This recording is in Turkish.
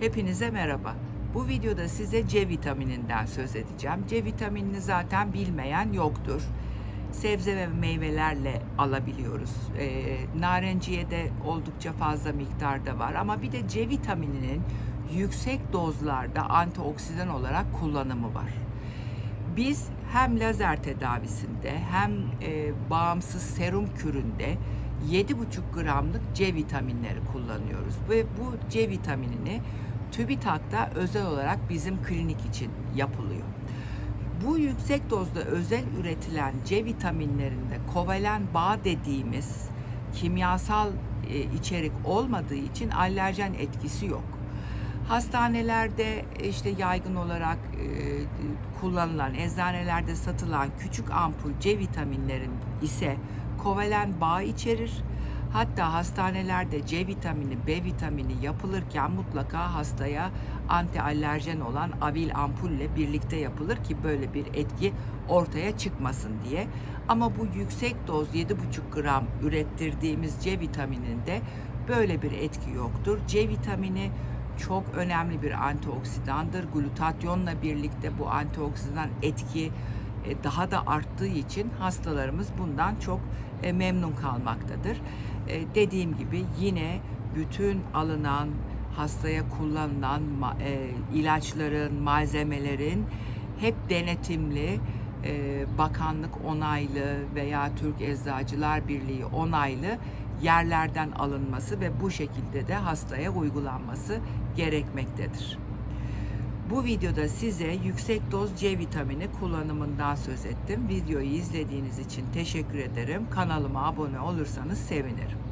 Hepinize merhaba. Bu videoda size C vitamininden söz edeceğim. C vitaminini zaten bilmeyen yoktur. Sebze ve meyvelerle alabiliyoruz. Ee, narenciyede oldukça fazla miktarda var ama bir de C vitamininin yüksek dozlarda antioksidan olarak kullanımı var. Biz hem lazer tedavisinde hem e, bağımsız serum küründe 7,5 gramlık C vitaminleri kullanıyoruz. Ve bu C vitaminini TÜBİTAK'ta özel olarak bizim klinik için yapılıyor. Bu yüksek dozda özel üretilen C vitaminlerinde kovalen bağ dediğimiz kimyasal e, içerik olmadığı için alerjen etkisi yok. Hastanelerde işte yaygın olarak e, kullanılan, eczanelerde satılan küçük ampul C vitaminlerin ise kovalen bağ içerir. Hatta hastanelerde C vitamini, B vitamini yapılırken mutlaka hastaya anti alerjen olan avil ampulle birlikte yapılır ki böyle bir etki ortaya çıkmasın diye. Ama bu yüksek doz 7,5 gram ürettirdiğimiz C vitamininde böyle bir etki yoktur. C vitamini çok önemli bir antioksidandır. Glutatyonla birlikte bu antioksidan etki daha da arttığı için hastalarımız bundan çok e, memnun kalmaktadır. E, Dediğim gibi yine bütün alınan hastaya kullanılan e, ilaçların, malzemelerin hep denetimli, e, bakanlık onaylı veya Türk Eczacılar Birliği onaylı yerlerden alınması ve bu şekilde de hastaya uygulanması gerekmektedir. Bu videoda size yüksek doz C vitamini kullanımından söz ettim. Videoyu izlediğiniz için teşekkür ederim. Kanalıma abone olursanız sevinirim.